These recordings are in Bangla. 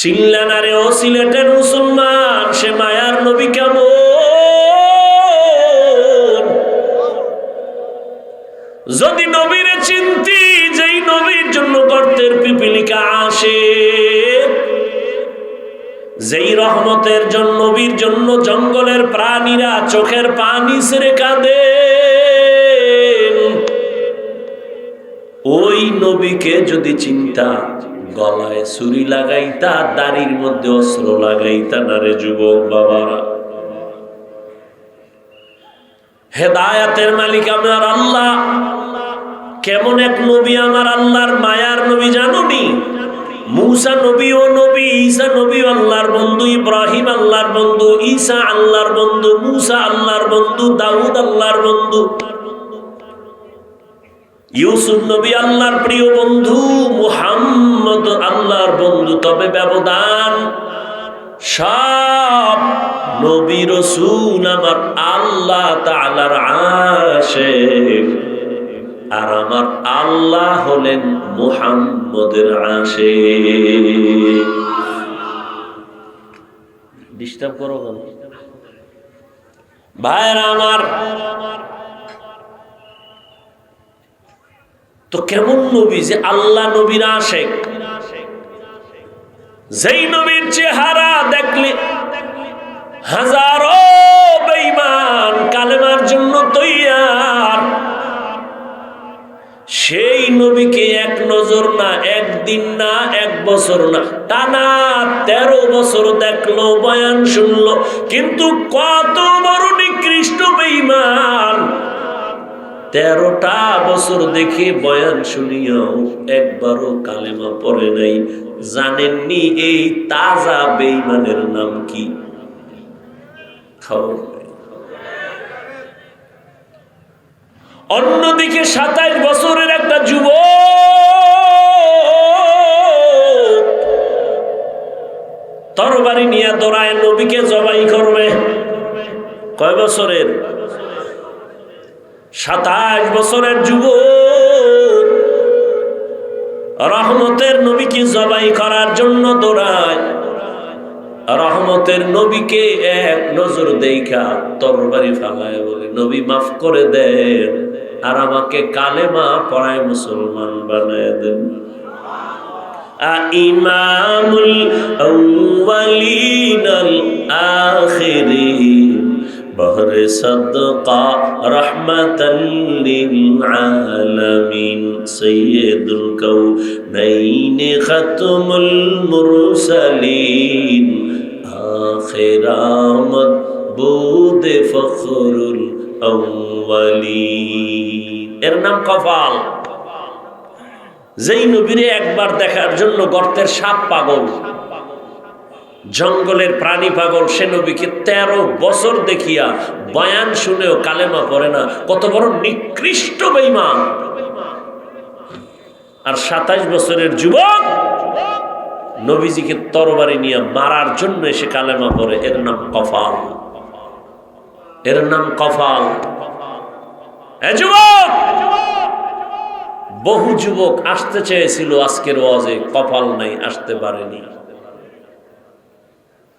চিল্লানারে ও সিলেটের মুসলমান, সে মায়ার নবী কেমন? যদি নবীরে চিন্তি যেই নবীর জন্য গর্তের পিপিলিকা আসে, যেই রহমতের জন্য নবীর জন্য জঙ্গলের প্রাণীরা চোখের পানি সেরে কাঁদে, ওই নবীকে যদি চিন্তা গলায় ছুরি লাগাইতা, দাড়ির মধ্যে অস্ত্র লাগাইতা না রে যুবক বাবারা? হেদায়াতের মালিক আমার আল্লাহ। কেমন এক নবী আমার আল্লাহর মায়ার নবী জানুনি মুসা নবী ও নবী, ঈসা নবী আল্লাহর বন্ধু, ইব্রাহিম আল্লাহর বন্ধু, ঈসা আল্লাহর বন্ধু, মুসা আল্লাহর বন্ধু, দাউদ আল্লাহর বন্ধু। ইউসুফ নবী আল্লাহর প্রিয় বন্ধু, মুহাম্মদ আল্লাহর বন্ধু, তবে ব্যবধান। সব নবী রসুল আমার আল্লাহ তাআলার আশেক। আর আমার আল্লাহ হলেন মুহাম্মদের আশে ডিস্টার্ব করো ভাইরা আমার তো কেমন নবী যে আল্লাহ নবীর আশেক? যেই নবীর চেহারা দেখলে হাজারো বেঈমান কালেমার জন্য তৈয়ার। সেই নবীকে এক নজর না, একদিন না, এক বছর না, টানা তেরো বছর দেখল, বয়ান শুনলো, কিন্তু কত বড় নিকৃষ্ট বেঈমান। তেরোটা বছর দেখে বয়ান শুনিয়াও একবারও কালেমা পড়ে নাই। জানেননি এই তাজা বেইমানের নাম কি? খবর অন্যদিকে সাতাইশ বছরের একটা যুব তরবারি নিয়ে দৌড়ায়, নবীকে জবাই করবে। কয় বছরের? সাতাশ বছরের যুব রহমতের নবীকে জবাই করার জন্য দৌড়ায়। রহমতের নবীকে এক নজর দেখা তরবারি ফালায় বলে, নবী, মাফ করে দেন। আর আমাকে কালেমা পড়ায় মুসলমান বানায় দেন। ইমামুল আউয়ালিন আখিরিন। بهر صدقة رحمة للعالمين سيد الكونين ختم المرسلين آخر آمد بود فخر الأولين এর নাম কপাল যেই নবীরে একবার দেখার জন্য গর্তের সাপ পাগল জঙ্গলের প্রাণী পাগল সে নবীকে তেরো বছর দেখিয়া বয়ান শুনেও কালেমা পড়ে না। কত বড় নিকৃষ্ট বেইমান আর সাতাইশ বছরের যুবক নবীজিকে তরবারি নিয়ে মারার জন্য এসে কালেমা পড়ে, এর নাম কফাল। এর নাম কফাল। বহু যুবক আসতে চেয়েছিল আজকের ওয়াজে কপাল নাই, আসতে পারেনি।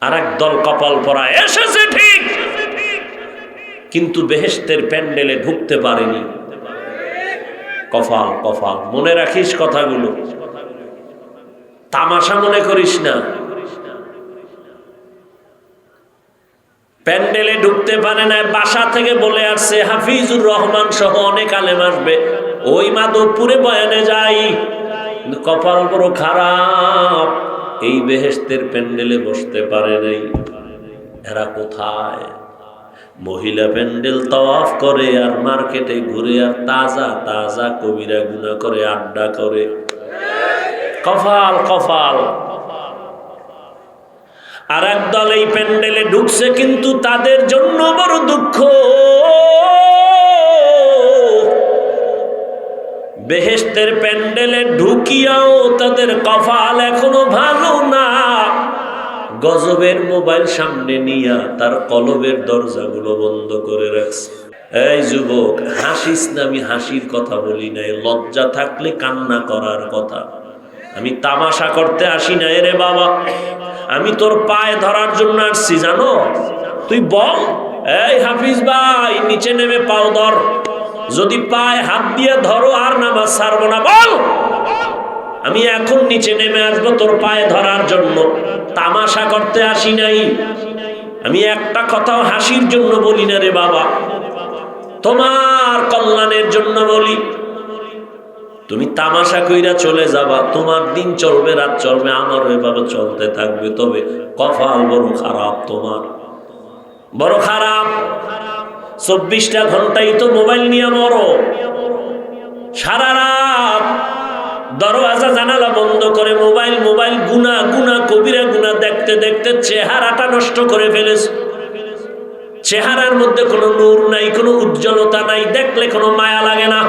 আর দল কপাল পরা এসেছে ঠিক। কিন্তু বেহেস্তের প্যান্ডেলে ঢুকতে পারেনি। কফাল কফাল মনে রাখিস কথাগুলো। তামাশা মনে করিস না। প্যান্ডেলে ঢুকতে পারে না, বাসা থেকে বলে আসছে, হাফিজুর রহমান সহ অনেক আলেম আসবে। ওই মাধবপুরে বয়ানে যাই। কপাল বড় খারাপ। এই বেহেস্তের প্যান্ডেলে বসতে পারে নাই। এরা কোথায়? মহিলা প্যান্ডেল তওয়াফ করে আর মার্কেটে ঘুরে আর তাজা তাজা কবিরা গুনা করে, আড্ডা করে। কফাল কফাল আর একদল এই প্যান্ডেলে ঢুকছে কিন্তু তাদের জন্য বড় দুঃখ। বেহেস্তের প্যান্ডেলে ঢুকিয়াও তাদের কফাল এখনও ভালো না। গজবের মোবাইল সামনে নিয়া তার কলবের দরজাগুলো বন্ধ করে রাখছে। এই যুবক, হাসিস না, আমি হাসির কথা বলি নাই, লজ্জা থাকলে কান্না করার কথা। আমি তামাশা করতে আসি না রে বাবা। আমি তোর পায়ে ধরার জন্য আসছি, জানো? তুই বল। এই হাফিজ ভাই, নিচে নেমে পাও ধর। যদি পায়ে হাত দিয়ে ধরো আর নামাজ ছাড়বো না, বল। আমি এখন নিচে নেমে আসব তোর পায়ে ধরার জন্য। তামাশা করতে আসি নাই। আমি একটা কথাও হাসির জন্য বলি না রে বাবা। তোমার কল্যাণের জন্য বলি। তুমি তামাশা কইরা চলে যাবা। তোমার দিন চলবে, রাত চলবে, আমার এভাবে চলতে থাকবে। তবে কফাল বড় খারাপ তোমার। বড় খারাপ। চব্বিশটা ঘন্টাই তো মোবাইল নিয়ে মরো। সারা রাত দরওয়াজা জানালা বন্ধ করে মোবাইল মোবাইল, গুনা গুনা, কবিরা গুনা দেখতে দেখতে চেহারাটা নষ্ট করে ফেলেছ। চেহারার মধ্যে কোনো নূর নাই, কোনো উজ্জ্বলতা নাই, দেখলে কোনো মায়া লাগে না।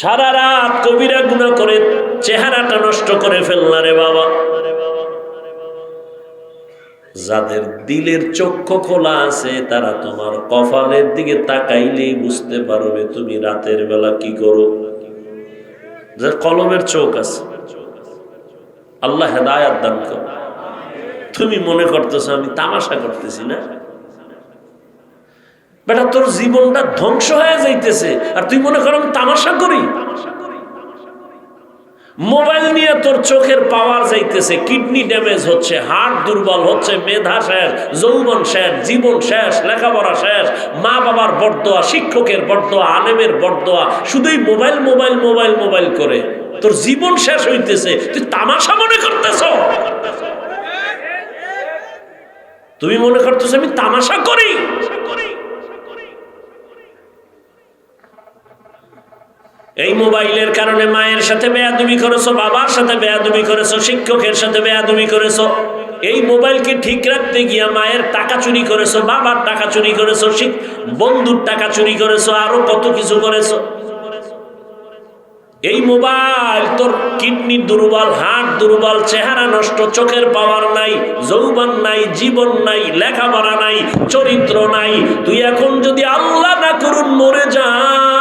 সারা রাত কবিরা গুণা করে চেহারাটা নষ্ট করে ফেলনা রে বাবা। যাদের দিলের চক্ষু খোলা আছে, তারা তোমার কপালের দিকে তাকাইলেই বুঝতে পারবে তুমি রাতের বেলা কি করো। কলমের চোখ আছে, আল্লাহ হেদায়াত দান করো। তুমি মনে করতেছো, আমি তামাশা করতেছি না? বেটা, তোর জীবনটা ধ্বংস হয়ে যাইতেছে, আর তুই মনে কর আমি তামাশা করি? মোবাইল নিয়ে তোর চোখের পাওয়ার যাইতেছে, কিডনি ড্যামেজ হচ্ছে হার্ট দুর্বল হচ্ছে, মেধা শেষ, যৌবন শেষ, জীবন শেষ, লেখাপড়া শেষ মা বাবার বরদোয়া, শিক্ষকের বরদোয়া, আলেমের বরদোয়া, শুধুই মোবাইল মোবাইল মোবাইল মোবাইল করে। তোর জীবন শেষ হইতেছে, তুই তামাশা মনে করতেছ? তুমি মনে করতেছ আমি তামাশা করি? এই মোবাইলের কারণে মায়ের সাথে বেয়াদুমি করেছ, বাবার সাথে বেয়াদুমি করেছ, শিক্ষকের সাথে বেয়াদুমি করেছ। এই মোবাইলকে ঠিক রাখতে গিয়া মায়ের টাকা চুরি করেছ, বাবার টাকা চুরি করেছ বন্ধুর টাকা চুরি করেছ, আরও কত কিছু করেছ? এই মোবাইল তোর কিডনি দুর্বল হার্ট দুর্বল, চেহারা নষ্ট, চোখের পাওয়ার নাই, যৌবন নাই, জীবন নাই, লেখাপড়া নাই, চরিত্র নাই। তুই এখন যদি আল্লাহ না করুন, মরে যাও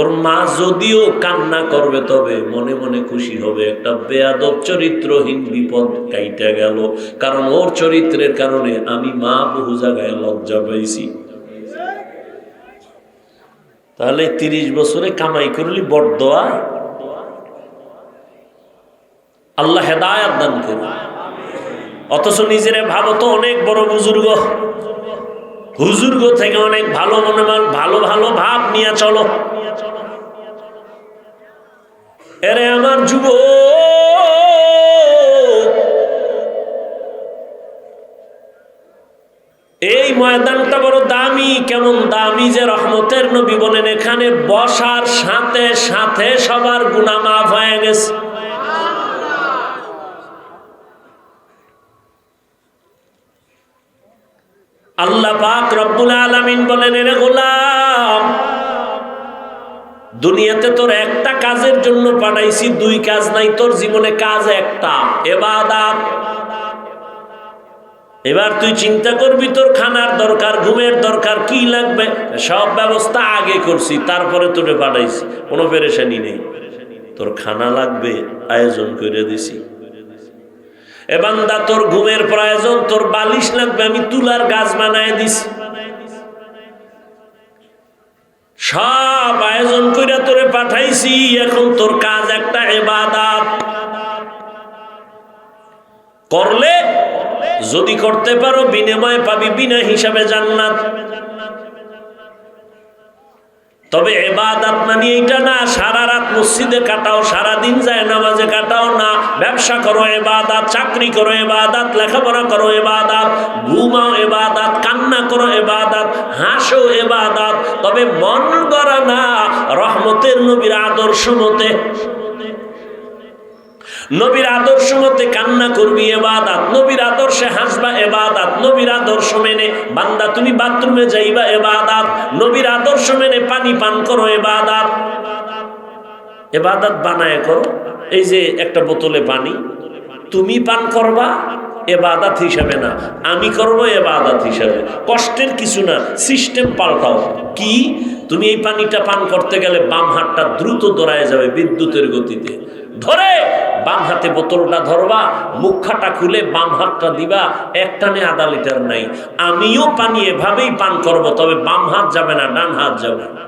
তোর মা যদিও কান্না করবে, তবে মনে মনে খুশি হবে। একটা বেয়াদব চরিত্রহীন বিপদ কাইটা গেল। কারণ ওর চরিত্রের কারণে আমি মা বহু জায়গায় লজ্জা পাইছি। তাহলে তিরিশ বছরে কামাই করলি বরদোয়া আল্লাহ হেদায়াত দান করুন। অথচ নিজেরে ভাবো তো অনেক বড় বুজুর্গ। হুজুর্গ থেকে অনেক ভালো মনে মান, ভালো ভালো ভাব নিয়ে চলো। এরে আমার যুব। এই ময়দানটা বড় দামি, কেমন দামি যে রহমতের নবী বলেন, এখানে বসার সাথে সাথে সবার গুণা মাফ হয়ে গেছে। আল্লাহ পাক রব্বুল আলামিন বলেন, এরে গোলাম, দুনিয়াতে তোর একটা কাজের জন্য পাঠাইছি দুই কাজ নাই, তোর জীবনে কাজ একটা, এবাদাত। এবার তুই চিন্তা করবি, তোর খানার দরকার, ঘুমের দরকার, কি লাগবে? সব ব্যবস্থা আগে করছি, তারপরে তোরে পাঠাইছি কোনো পেরেশানি নেই। তোর খানা লাগবে, আয়োজন করে দিছি। এবান্দা তোর ঘুমের প্রয়োজন, তোর বালিশ লাগবে, আমি তুলার গাছ বানায় দিছি সব আয়োজন করে তোরে পাঠাইছি, এখন তোর কাজ একটা এবাদাত। করলে, যদি করতে পারো, বিনিময় পাবি, বিনা হিসাবে জান্নাত। তবে এবাদাত মানে এটা না, সারা রাত মসজিদে কাটাও, সারা দিন যায় নামাজে কাটাও না। ব্যবসা করো এবাদাত, চাকরি করো এবাদাত, লেখাপড়া করো এবাদাত, ঘুমাও এবাদাত, কান্না করো এবাদাত, হাসো এবাদাত। তবে মন করা না, রহমতের নবীর আদর্শ মতে। নবীর আদর্শ মতে কান্না করবি, এবাদাত। নবীর আদর্শে হাসবা, এবাদাত। নবীর আদর্শ মেনে বান্দা, তুমি বাথরুমে যাইবা, এবাদাত। নবীর আদর্শ মেনে পানি পান করো, এবাদাত। এবাদাত বানায় করো। এই যে একটা বোতলে পানি, তুমি পান করবা, এবাদাত হিসাবে না। আমি করব, এবাদাত হিসাবে। কষ্টের কিছু না, সিস্টেম পাল্টাও। কি? তুমি এই পানিটা পান করতে গেলে বাম হাতটা দ্রুত দৌড়ায় যাবে বিদ্যুতের গতিতে। ধরে! বাম হাতে বোতলটা ধরবা মুখাটা খুলে বাম হাতটা দিবা, একটানে আধা লিটার নাই। আমিও পানি এভাবেই পান করব, তবে বাম হাত যাবে না, ডান হাত যাবে। না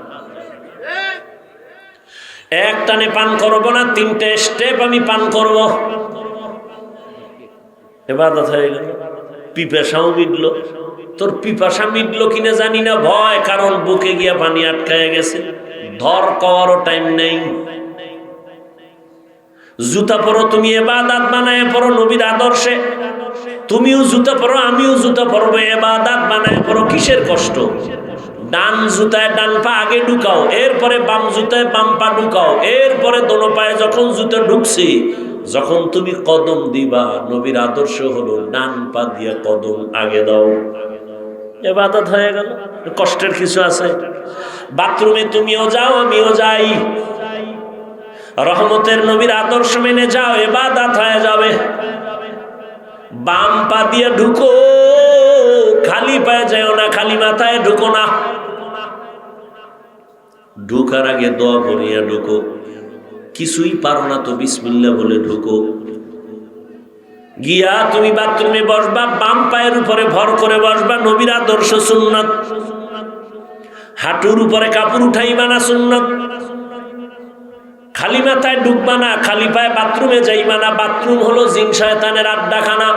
এক টানে পান করব না, তিনটে স্টেপ আমি পান করব। এবার পিপাসাও মিটলো। তোর পিপাসা মিটলো কিনা জানি না, ভয়, কারণ বুকে গিয়া পানি আটকায় গেছে। ধর কওয়ারও টাইম নেই। জুতা পরো, তুমি এবাদাত বানায় পড়ো নবীর আদর্শে। তুমিও জুতা পরো, আমিও জুতা পরবো, এবাদাত বানায় পড়ো কিসের কষ্ট? ডান জুতায় ডান পা আগে ঢুকাও, এরপরে বাম জুতায় বাম পা ঢুকাও, এরপরে দোনো পায়ে যখন জুতা ঢুকছি, যখন তুমি কদম দিবা, নবীর আদর্শ হলো ডান পা দিয়ে কদম আগে দাও। এবাদত হয়ে গেল, কষ্টের কিছু আছে। বাথরুমে তুমিও যাও, আমিও যাই। রহমতের নবীর আদর্শ মেনে যাও এবাদাত হয়ে যাবে। বাম পা দিয়ে ঢুকো, খালি পায়ে যাও না, খালি মাথায় ঢুকো না। ঢুকার আগে দোয়া করিয়া ঢুকো। কিছুই পারো না তো বিসমিল্লা বলে ঢুকো। গিয়া তুমি বাথরুমে বসবা, বাম পায়ের উপরে ভর করে বসবা, নবীর আদর্শ সুন্নত। হাঁটুর উপরে কাপড় উঠাইবা না সুন্নত। খালি মাথায় ঢুকবা না, খালি পায়ে বাথরুমে যাইবা না। বাথরুম হলো জিন শয়তানের আড্ডাখানা।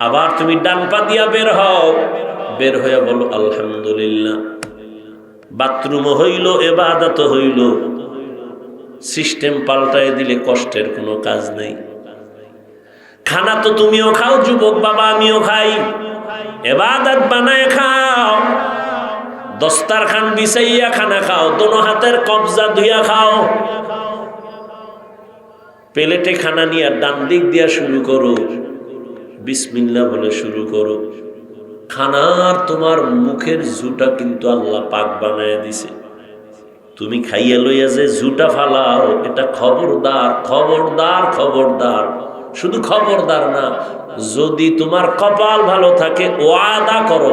আবার তুমি ডান পা দিয়া বের হও, বের হয়ে বলো, আলহামদুলিল্লাহ। বাথরুম হইল, এবাদত হইল। সিস্টেম পাল্টায় দিলে কষ্টের কোনো কাজ নেই। খানা তো তুমিও খাও, যুবক বাবা আমিও খাই। এবাদত বানায় খাও। দস্তার খান বিছাইয়া খানা খাও, দোনো হাতের কবজা ধুইয়া খাও। প্লেটে খানা নিয়ে ডান দিক দিয়া শুরু করো বিসমিল্লা বলে শুরু করো। খানার তোমার মুখের জুটা কিন্তু আল্লাহ পাক বানায় দিছে। তুমি খাইয়া লইয়া যে জুটা ফালাও, এটা খবরদার খবরদার খবরদার। শুধু খবরদার না, যদি তোমার কপাল ভালো থাকে, ওয়াদা করো।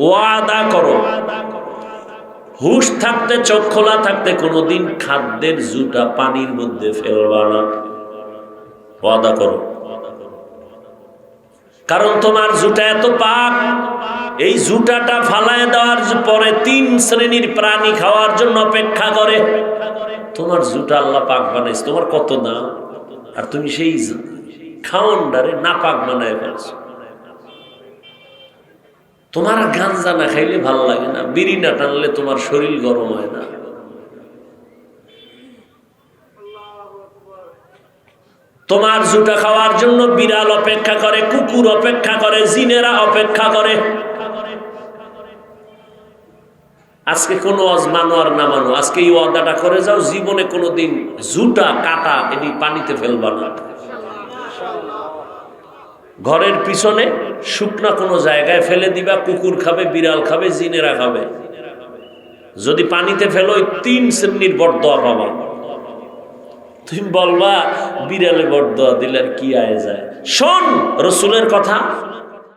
ওয়াদা করো। হুশ থাকতে, চোখ খোলা থাকতে কোনোদিন খাদ্যের জুটা পানির মধ্যে ফেলবা না। ওয়াদা করো। কারণ তোমার জুটা এত পাক, এই জুটাটা ফালায় দেওয়ার পরে তিন শ্রেণির প্রাণী খাওয়ার জন্য অপেক্ষা করে। তোমার জুটা আল্লাহ পাক বানাইছে, তোমার কত দাম? আর তুমি সেই খাওয়ানডারে না পাক বানায় ফেলছো। তোমার গাঞ্জা না খাইলে ভালো লাগে না, বিড়ি না টানলে তোমার শরীর গরম হয় না। তোমার জুটা খাওয়ার জন্য বিড়াল অপেক্ষা করে, কুকুর অপেক্ষা করে, জিনেরা অপেক্ষা করে। আজকে কোনো অজ মানো আর না মানো, আজকে এই ওয়াদাটা করে যাও, জীবনে কোনোদিন জুটা, কাটা এটি পানিতে ফেলবা না। ঘরের পিছনে শুকনা কোনো জায়গায় ফেলে দিবা, কুকুর খাবে, বিড়াল খাবে, জিনেরা খাবে। যদি পানিতে ফেলো, ওই তিন শ্রেণির বরদোয়া পাবা। তুমি বলবা, বিড়ালে বরদোয়া দিলে আর কি আয় যায়? শোন, রসুলের কথা।